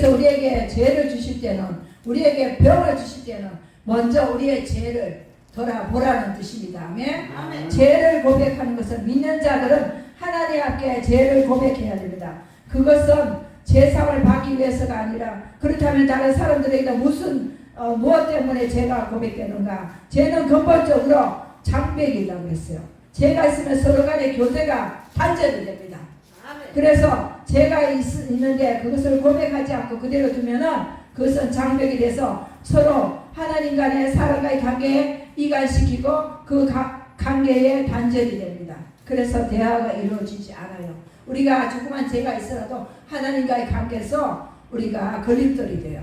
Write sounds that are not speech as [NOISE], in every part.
그래서 우리에게 죄를 주실 때는 우리에게 병을 주실 때는 먼저 우리의 죄를 돌아보라는 뜻입니다. 아멘. 죄를 고백하는 것은 믿는 자들은 하나님 앞에 죄를 고백해야 됩니다. 그것은 죄상을 받기 위해서가 아니라 그렇다면 다른 사람들에게 무슨 어, 무엇 때문에 죄가 고백되는가? 죄는 근본적으로 장벽이라고 했어요. 죄가 있으면 서로 간의 교제가 단절이 됩니다. 아멘. 그래서 죄가 있, 있는데 그것을 고백하지 않고 그대로 두면은 그것은 장벽이 돼서 서로 하나님 간의 사람과의 관계에 이간시키고 그 가- 관계에 단절이 됩니다. 그래서 대화가 이루어지지 않아요. 우리가 조그만 죄가 있어도 하나님과의 관계에서 우리가 걸림돌이 돼요.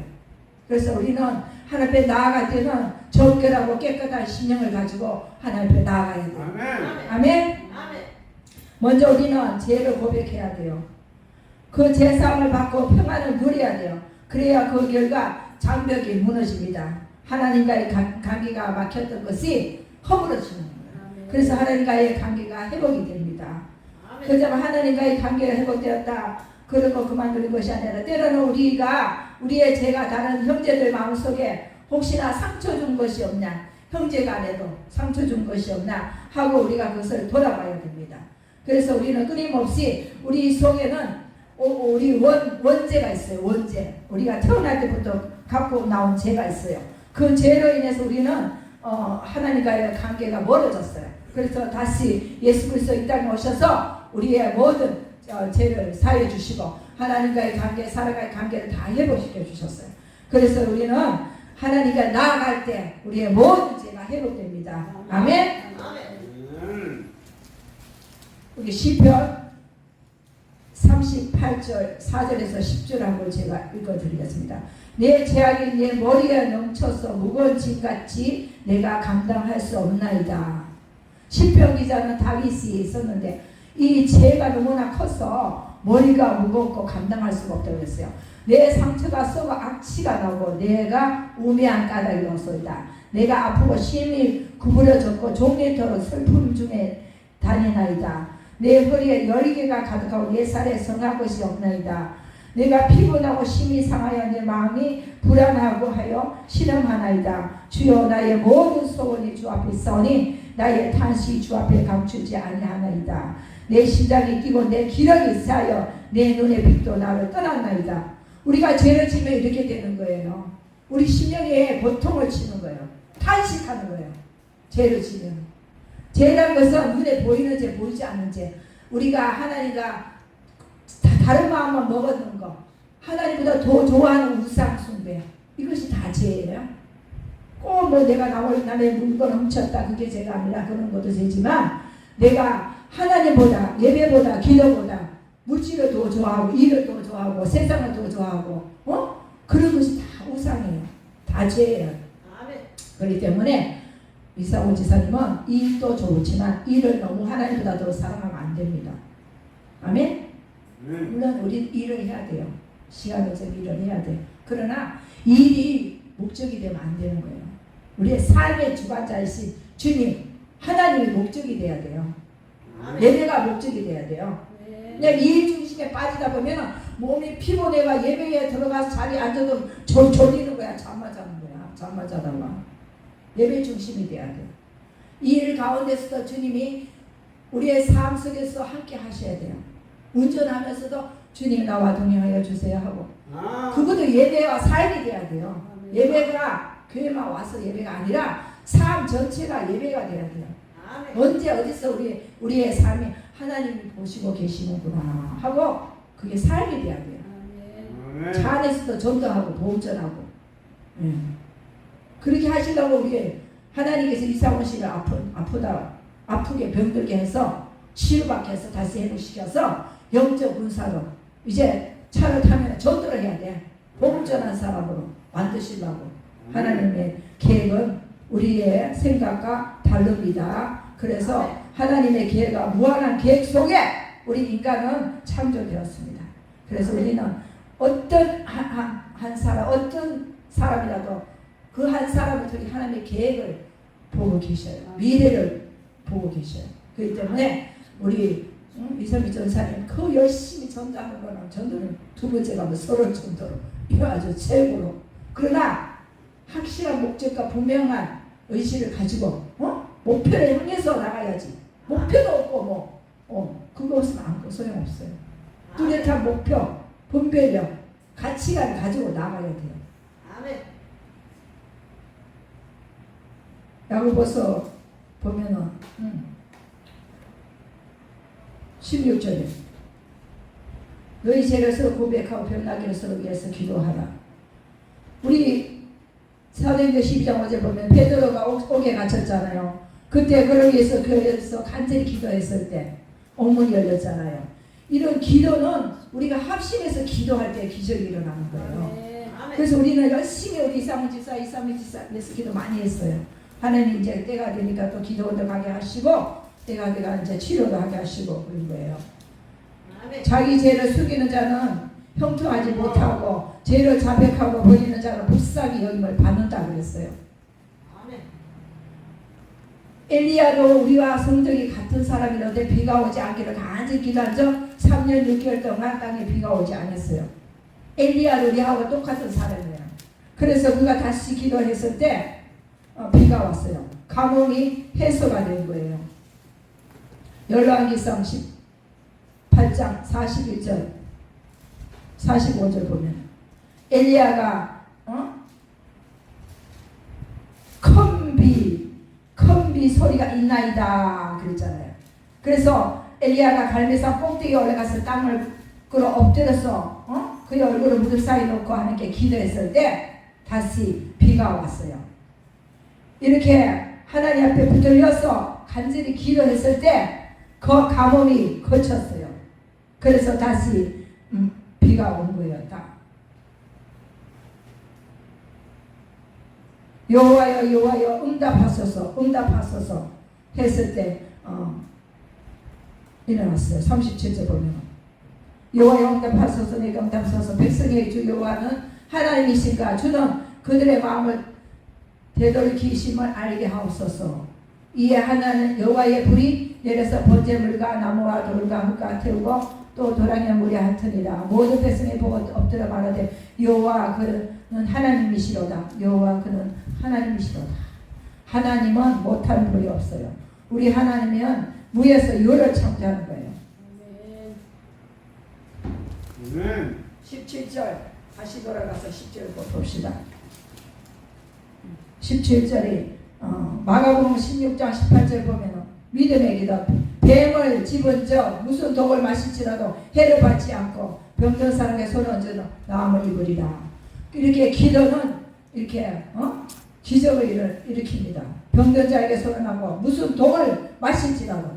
그래서 우리는 하나님 앞에 나아갈 때는 정결하고 깨끗한 심령을 가지고 하나님 앞에 나아가야 돼요. 아멘. 아멘. 아멘. 먼저 우리는 죄를 고백해야 돼요. 그 죄사함을 받고 평안을 누려야 돼요. 그래야 그 결과 장벽이 무너집니다. 하나님과의 관- 관계가 막혔던 것이 허물어지는 거예요. 그래서 하나님과의 관계가 회복이 됩니다. 그자면 하나님과의 관계가 회복되었다. 그러고 그만두는 것이 아니라 때로는 우리가 우리의 죄가 다른 형제들 마음속에 혹시나 상처 준 것이 없냐 형제 간에도 상처 준 것이 없나 하고 우리가 그것을 돌아봐야 됩니다. 그래서 우리는 끊임없이 우리 속에는 오- 우리 원, 원죄가 있어요. 원죄. 우리가 태어날 때부터 갖고 나온 죄가 있어요. 그 죄로 인해서 우리는 어, 하나님과의 관계가 멀어졌어요. 그래서 다시 예수 그리스도 이 땅에 오셔서 우리의 모든 어, 죄를 사해 주시고 하나님과의 관계, 살아갈 관계를 다 회복시켜 주셨어요. 그래서 우리는 하나님과 나아갈 때 우리의 모든 죄가 회복됩니다. 아멘. 아멘. 우리 시편 38절 4절에서 10절 한번 제가 읽어드리겠습니다. 내 죄악이 내 머리에 넘쳐서 무거운 짐같이 내가 감당할 수 없나이다. 시편 기자는 다윗이 있었는데 이 죄가 너무나 커서 머리가 무겁고 감당할 수가 없다고 했어요. 내 상처가 썩어 악취가 나고 내가 우매한 까닭이 없소이다. 내가 아프고 심히 구부러졌고 종리토록 슬픔 중에 다니나이다. 내 허리에 열개가 가득하고 내 살에 성한 것이 없나이다. 내가 피곤하고 심히 상하여 내 마음이 불안하고 하여 신음하나이다. 주여 나의 모든 소원이 주 앞에 있사오니 나의 탄식이 주 앞에 감추지 아니하나이다. 내 심장이 뛰고 내 기력이 쌓여 내 눈의 빛도 나를 떠났나이다. 우리가 죄를 지면 이렇게 되는 거예요. 우리 심령에 고통을 치는 거예요. 탄식하는 거예요. 죄를 지면. 죄라는 것은 눈에 보이는 죄, 보이지 않는 죄. 우리가 하나님과 다- 다른 마음만 먹었는 거. 하나님보다 더 좋아하는 우상 숭배. 이것이 다 죄예요. 꼭뭐 내가 남의, 남의 물건 훔쳤다. 그게 죄가 아니라 그런 것도 죄지만 내가 하나님보다 예배보다 기도보다 물질을 더 좋아하고 일을 더 좋아하고 세상을 더 좋아하고 어? 그런 것이 다 우상이에요. 다 죄예요. 아멘. 그렇기 때문에 이사오 지사님은 일도 좋지만 일을 너무 하나님보다 더 사랑하면 안 됩니다. 아멘? 아멘. 물론 우리 일을 해야 돼요. 시간을 좀 일을 해야 돼. 그러나 일이 목적이 되면 안 되는 거예요. 우리의 삶의 주관자이신 주님, 하나님이 목적이 돼야 돼요. 예배가 목적이 돼야 돼요. 네. 그냥 일 중심에 빠지다 보면 몸이 피곤해가 예배에 들어가서 자리에 앉아도 졸, 졸리는 거야. 잠만 자는 거야. 잠만 자다가. 예배 중심이 돼야 돼. 이일 가운데서도 주님이 우리의 삶 속에서 함께 하셔야 돼요. 운전하면서도 주님 나와 동행하여 주세요 하고 아. 그것도 예배와 삶이 돼야 돼요. 예배가 교회만 와서 예배가 아니라 삶 전체가 예배가 돼야 돼요. 언제 어디서 우리 우리의 삶이 하나님이 보시고 계시는구나 하고 그게 삶이 돼야 돼요. 차 안에서도 전도하고 보전하고 예. 그렇게 하시려고 우리 하나님께서 이상원 씨를 아프, 아프다 아프게 병들게 해서 치유받게 해서 다시 회복시켜서 영적 군사로 이제 차를 타면 전도를 해야 돼 복음 전한 사람으로 만드시려고 하나님의 계획은 우리의 생각과 다릅니다. 그래서 하나님의 계획과 무한한 계획 속에 우리 인간은 창조되었습니다. 그래서 우리는 어떤 한, 한, 한 사람, 어떤 사람이라도 그 한 사람을 통해 하나님의 계획을 보고 계셔요. 미래를 보고 계셔요. 그렇기 때문에 우리 응? 이선미 전사님 그 열심히 전도하는 거는 전도는 두 번째가 뭐 서로 전도로 필요하죠. 최고로. 그러나 확실한 목적과 분명한 의지를 가지고 어? 목표를 향해서 나가야지. 목표도 없고 뭐 어, 그거 없으면 아무 소용없어요. 뚜렷한 목표, 분별력, 가치관 가지고 나가야 돼요. 아멘. 야고보서 보면은 음, 16절에 너희 죄를 서로 고백하고 변하기를 서로 위해서 기도하라. 우리 사도행전 12장 어제 보면 베드로가 옥- 옥에 갇혔잖아요. 그때 그를 위해서 교회에서 간절히 기도했을 때 옥문이 열렸잖아요. 이런 기도는 우리가 합심해서 기도할 때 기적이 일어나는 거예요. 아멘. 그래서 우리는 열심히 우리 이사무 집사, 이사무 집사 위해서 기도 많이 했어요. 하나님 이제 때가 되니까 또 기도도 가게 하시고 때가 되가 이제 치료도 하게 하시고 그런 거예요. 자기 죄를 숙이는 자는 형통하지 못하고 죄를 자백하고 버리는 자는 불쌍히 여김을 받는다 그랬어요. 엘리야도 우리와 성적이 같은 사람이라는데 비가 오지 않기를 간절히 기도한 적 3년 6개월 동안 땅에 비가 오지 않았어요. 엘리야도 우리하고 똑같은 사람이에요. 그래서 그가 다시 기도했을 때 어, 비가 왔어요. 가뭄이 해소가 된 거예요. 열왕기상 18장 41절 45절 보면 엘리야가 어? 컴비 컴비 소리가 있나이다 그랬잖아요. 그래서 엘리야가 갈매산 꼭대기에 올라가서 땅을 끌어 엎드려서 어? 그의 얼굴을 무릎 사이 놓고 하나님께 기도했을 때 다시 비가 왔어요. 이렇게 하나님 앞에 붙들려서 간절히 기도했을 때 그 가뭄이 거쳤어요. 그래서 다시 음, 비가 온. 딱. 여호와여 여호와여 응답하소서 응답하소서 했을 때 어, 일어났어요. 37절 보면 여호와여 응답하소서 내가 응답하소서 백성의 주 여호와는 하나님이신가 주는 그들의 마음을 되돌이키심을 알게 하옵소서. 이에 하나는 여호와의 불이 내려서 번제물과 나무와 돌과 흙과 태우고 또 도랑의 물이 핥으니라. 모든 백성이 보고 엎드려 말하되 여호와 그는 하나님이시로다. 여호와 그는 하나님이시로다. 하나님은 못하는 분이 없어요. 우리 하나님은 무에서 요를 창조하는 거예요. 아멘. 아멘. 17절 다시 돌아가서 10절 봅시다 17절이 어, 마가복음 16장 18절 보면은 믿음의 기도 뱀을 집은 적 무슨 독을 마실지라도 해를 받지 않고 병든 사람의 손 얹어 나음을 입으리라. 이렇게 기도는 이렇게 어? 기적을 일으- 일으킵니다. 병든 자에게 손을 하고 무슨 독을 마실지라도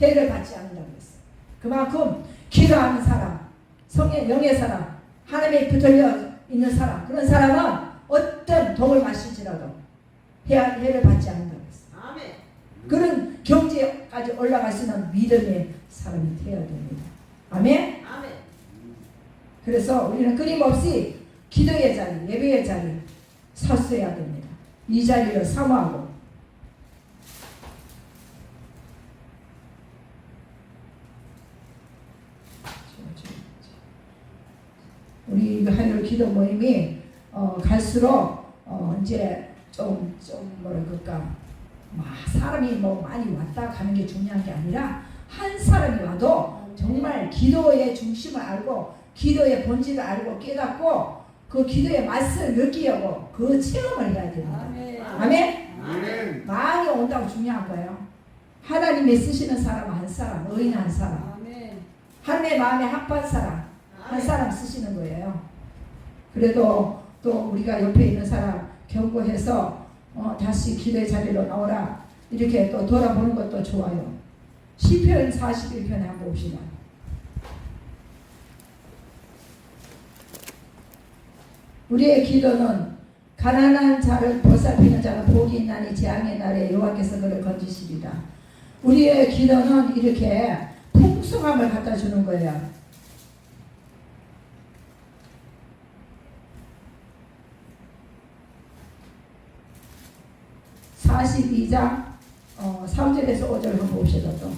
해를 받지 않는다고 했어요. 그만큼 기도하는 사람 성의 영의 사람 하나님에 붙들려 있는 사람 그런 사람은 어떤 독을 마실지 라도 해- 해를 받지 않는다고 했어요 아멘. 그런 경지까지 올라갈 수 있는 믿음의 사람이 되어야 됩니다. 아멘. 아멘. 그래서 우리는 끊임없이 기도의 자리, 예배의 자리 섰어야 됩니다. 이 자리를 사모하고 우리 하늘 기도 모임이 어, 갈수록 어, 이제 좀, 좀 뭐라 그럴까 막 사람이 뭐 많이 왔다 가는 게 중요한 게 아니라 한 사람이 와도 정말 기도의 중심을 알고 기도의 본질을 알고 깨닫고 그 기도의 맛을 느끼려고 그 체험을 해야 됩니다. 아멘. 아멘. 아멘. 많이 온다고 중요한 거예요. 하나님이 쓰시는 사람 한 사람, 의인 한 사람, 아멘. 하나님의 마음에 합한 사람 한. 사람 쓰시는 거예요. 그래도 또 우리가 옆에 있는 사람 경고해서 어, 다시 기도의 자리로 나오라 이렇게 또 돌아보는 것도 좋아요. 시편 41편에 한번 봅시다. 우리의 기도는 가난한 자를 보살피는 자는 복이 있나니 재앙의 날에 여호와께서 그를 건지시리라. 우리의 기도는 이렇게 풍성함을 갖다 주는 거예요. 42장 어, 3절에서 5절 한번 봅시다 또.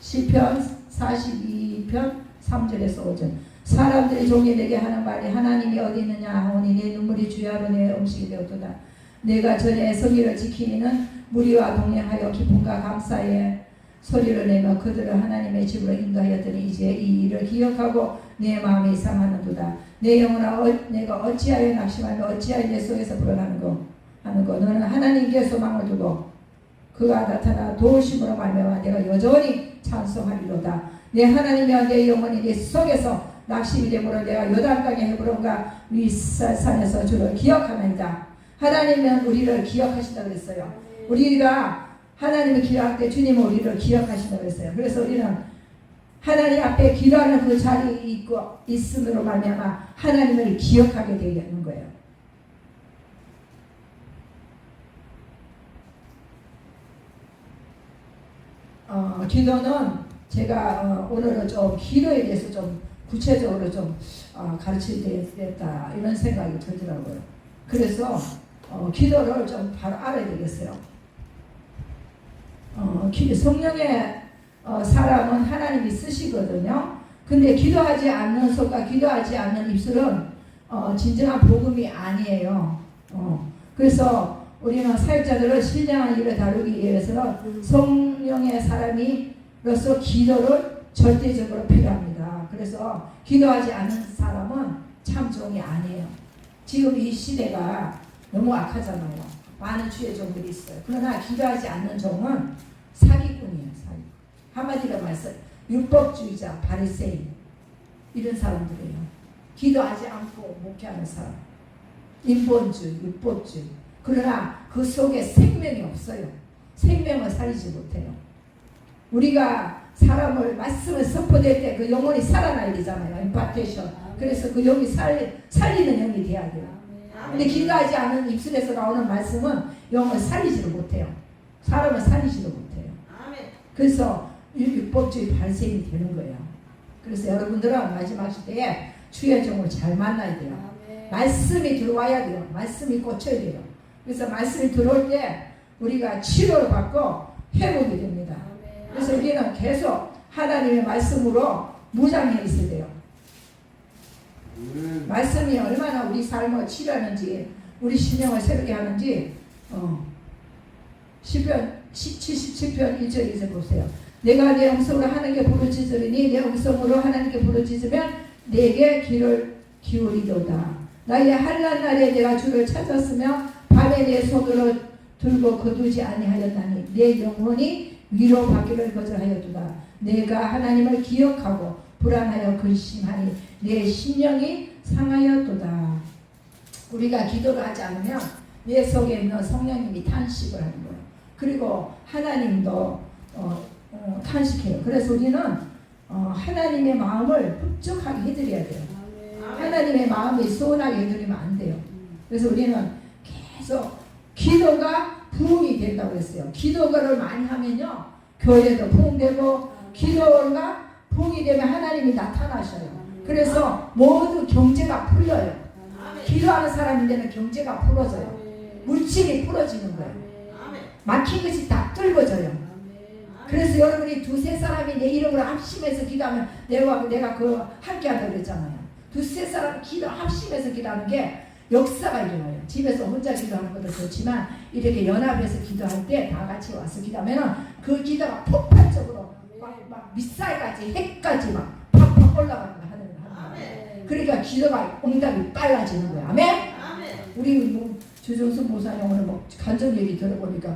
시편 42편 3절에서 5절. 사람들이 종이 내게 하는 말이 하나님이 어디 있느냐 하오니 내 눈물이 주야로 내 음식이 되었도다. 내가 전에 성의를 지키니는 무리와 동행하여 기쁨과 감사의 소리를 내며 그들을 하나님의 집으로 인도하였더니 이제 이 일을 기억하고 내 마음이 상하는도다. 내 영혼아 어, 내가 어찌하여 낙심하며 어찌하여 내 속에서 불어나는고 하는고 너는 하나님께 소망을 두고 그가 나타나 도우심으로 말미암아 내가 여전히 찬송하리로다. 내 하나님이여 내 영혼이 내 속에서 낙심이 되므로 내가 요단강의 헤브론과 윗산에서 주를 기억하나이다. 하나님은 우리를 기억하신다 그랬어요. 우리가 하나님을 기도할 때 주님은 우리를 기억하신다 그랬어요. 그래서 우리는 하나님 앞에 기도하는 그 자리에 있고 있음으로 말미암아 하나님을 기억하게 되는 거예요. 어, 기도는 제가 어, 오늘은 좀 기도에 대해서 좀 구체적으로 좀 어, 가르쳐야겠다 이런 생각이 들더라고요. 그래서 어, 기도를 좀 바로 알아야 되겠어요. 어, 기, 성령의 어, 사람은 하나님이 쓰시거든요. 근데 기도하지 않는 속과 기도하지 않는 입술은 어, 진정한 복음이 아니에요. 어, 그래서 우리는 사역자들은 신령한 일을 다루기 위해서는 성령의 사람이로서 기도를 절대적으로 필요합니다. 그래서 기도하지 않는 사람은 참 종이 아니에요. 지금 이 시대가 너무 악하잖아요. 많은 주의 종들이 있어요. 그러나 기도하지 않는 종은 사기꾼이에요. 사기. 한마디로 말해서 율법주의자, 바리새인 이런 사람들이에요. 기도하지 않고 목회하는 사람. 인본주의, 율법주의. 그러나 그 속에 생명이 없어요. 생명을 살리지 못해요. 우리가 사람을 말씀을 선포될 때 그 영혼이 살아나야 되잖아요. 임파테이션. 그래서 그 영이 살리, 살리는 영이 돼야 돼요. 근데 기도하지 않은 입술에서 나오는 말씀은 영을 살리지를 못해요. 사람을 살리지도 못해요. 그래서 율법주의 발생이 되는 거예요. 그래서 여러분들은 마지막 시대에 주의 종을 잘 만나야 돼요. 말씀이 들어와야 돼요. 말씀이 꽂혀야 돼요. 그래서 말씀이 들어올 때 우리가 치료를 받고 회복이 됩니다. 그래서 우리는 계속 하나님의 말씀으로 무장해 있어야 돼요. 아멘. 말씀이 얼마나 우리 삶을 치료하는지 우리 신령을 새롭게 하는지 어. 시편 77편 1절 2절 보세요. 내가 내 음성으로 하나님께 부르짖으리니 내 음성으로 하나님께 부르짖으면 내게 귀를 기울이도다. 나의 한란 날에 내가 주를 찾았으며 밤에 내 손으로 들고 거두지 아니하였나니 내 영혼이 위로받기를 거절하였도다. 내가 하나님을 기억하고 불안하여 근심하니 내 심령이 상하였도다. 우리가 기도를 하지 않으면 내 속에 있는 성령님이 탄식을 하는 거예요. 그리고 하나님도 어, 어, 탄식해요. 그래서 우리는 어, 하나님의 마음을 흡족하게 해드려야 돼요. 하나님의 마음이 소원하게 해드리면 안 돼요. 그래서 우리는 계속 기도가 부흥이 된다고 했어요. 기도를 많이 하면요. 교회도 부흥되고 기도가 부흥이 되면 하나님이 나타나셔요. 그래서 모두 경제가 풀려요. 기도하는 사람인데는 경제가 풀어져요. 물질이 풀어지는 거예요. 막힌 것이 다 뚫어져요. 그래서 여러분이 두세 사람이 내 이름으로 합심해서 기도하면 내가 내가 그 함께 한다고 그랬잖아요. 두세 사람 기도 합심해서 기도하는 게 역사가 일어나요. 집에서 혼자 기도하는 것도 좋지만 이렇게 연합해서 기도할 때 다 같이 와서 기도하면은 그 기도가 폭발적으로 막, 막 미사일까지 핵까지 막 팍팍 올라가는 거 하는 거 하는 거예요. 그러니까 기도가 응답이 빨라지는 거야. 아멘. 아멘. 우리 뭐 주정수 목사님 오늘 뭐 간증 얘기 들어보니까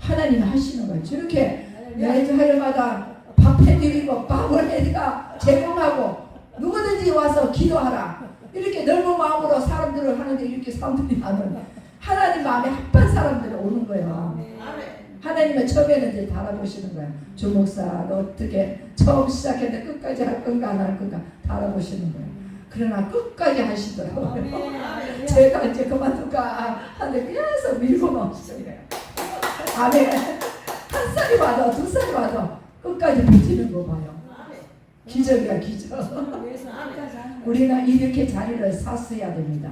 하나님이 하시는 거예요. 저렇게 매주 하루마다 밥 해드리고 밥을 해드가 제공하고 누구든지 와서 기도하라. 이렇게 넓은 마음으로 사람들을 하는데 이렇게 사람들이 많은 하나님 마음에 합한 사람들이 오는 거예요. 하나님은 처음에는 이제 달아보시는 거예요. 주 목사 너 어떻게 처음 시작했는데 끝까지 할 건가 안 할 건가 달아보시는 거예요. 그러나 끝까지 하시더라고요. 제가 이제 그만둘까 하는데 계속 밀고 거예요. 아멘. 한 살이 와도 두 살이 와도 끝까지 버티는 거 봐요. 기적이야 기적. 우리는 이렇게 자리를 샀어야 됩니다.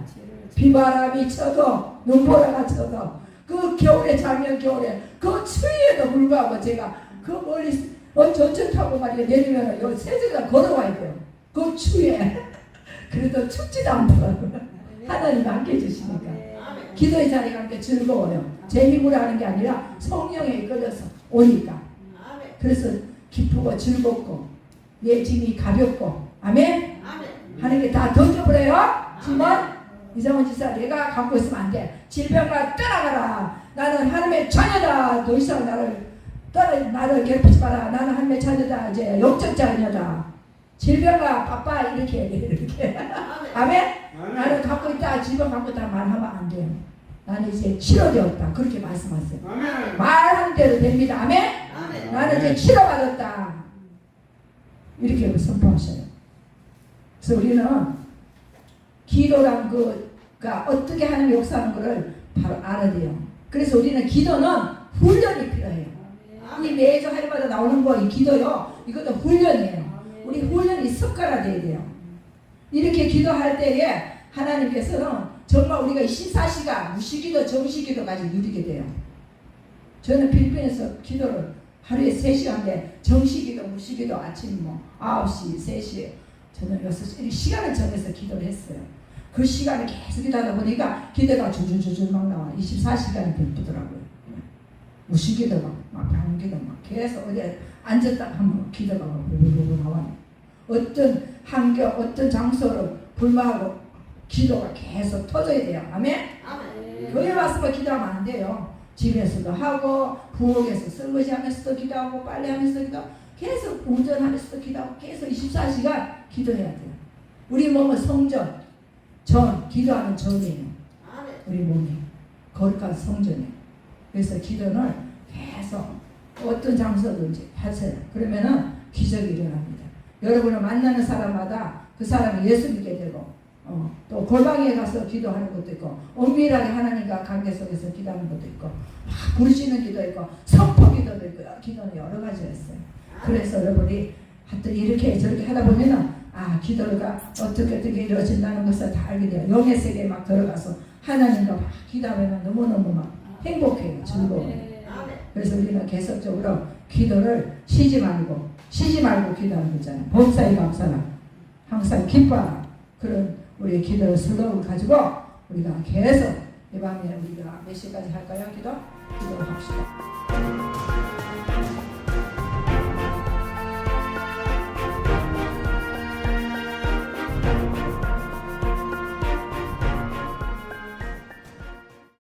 비바람이 쳐도 눈보라가 쳐도 그 겨울에 작년 겨울에 그 추위에도 불구하고 제가 그 멀리 어 전철 타고 말이야 내리면 여기 세제가 걸어와야 돼요. 그 추위에 [LAUGHS] 그래도 춥지도 않더라고요. 하나님 해주시니까. 아멘. 기도의 자리가 함께 즐거워요. 제 힘으로 하는 게 아니라 성령에 이끌려서 오니까. 그래서 기쁘고 즐겁고 내 짐이 가볍고 아멘 아멘. 하는 게다 던져버려요. 짐은 이정원 지사 내가 갖고 있으면 안 돼. 질병아 떠나가라. 나는 하나님의 자녀다. 더 이상 나를 떠나 나를 괴롭히지 마라. 나는 하나님의 자녀다. 이제 영적 자녀다. 질병아 바빠 이렇게 이렇게 아멘. 아멘. 나를 갖고 있다. 질병 갖고 있다 말하면 안 돼요. 나는 이제 치료되었다. 그렇게 말씀하세요. 아멘. 말하는 대로 됩니다. 아멘. 아멘. 나는 이제 치료받았다. 이렇게 선포하셔요. 그래서 우리는 기도란 그가 어떻게 하는 역사하는 것을 바로 알아야 돼요. 그래서 우리는 기도는 훈련이 필요해요. 이 매주 할마다 나오는 거 이 기도요. 이것도 훈련이에요. 우리 훈련이 습관화 돼야 돼요. 이렇게 기도할 때에 하나님께서는 정말 우리가 24시간 무시기도 정시기도까지 누리게 돼요. 저는 필리핀에서 기도를 하루에 3시간인데 정시기도 무시기도 아침 뭐 9시, 3시 저는 6시 이렇게 시간을 정해서 기도를 했어요. 그 시간을 계속 기도하다 보니까 기도가 줄줄줄줄 막 나와. 24시간이 바쁘더라고요. 무시기도 막, 막 방기도 막 계속 어디 앉았다 하면 기도가 막 부부부부 나와요. 어떤 환경, 어떤 장소로 불마하고 기도가 계속 터져야 돼요. 아멘? 아멘. 교회 와서 기도하면 안 돼요. 집에서도 하고 부엌에서 설거지 하면서도 기도하고 빨래하면서도 기도 계속 운전하면서도 기도하고 계속 24시간 기도해야 돼요. 우리 몸은 성전, 전, 기도하는 전이에요. 우리 몸이 거룩한 성전이에요. 그래서 기도를 계속 어떤 장소든지 하세요. 그러면은 기적이 일어납니다. 여러분을 만나는 사람마다 그 사람이 예수 믿게 되고 어, 또 골방에 가서 기도하는 것도 있고 엄밀하게 하나님과 관계 속에서 기도하는 것도 있고 막 부르시는 기도 있고 선포 기도도 있고 기도는 여러 가지가 있어요. 그래서 여러분이 하여튼 이렇게 저렇게 하다 보면은 아 기도가 어떻게 어떻게 이루어진다는 것을 다 알게 돼요. 영의 세계에 막 들어가서 하나님과 막 기도하면 너무너무 막 행복해요. 즐거워요. 아멘. 그래서 우리는 계속적으로 기도를 쉬지 말고 쉬지 말고 기도하는 거잖아요. 범사에 감사라. 항상 기뻐라. 그런 우리의 기도의 슬로우를 가지고 우리가 계속 이 밤에 우리가 몇 시까지 할까요? 기도? 기도를 합시다.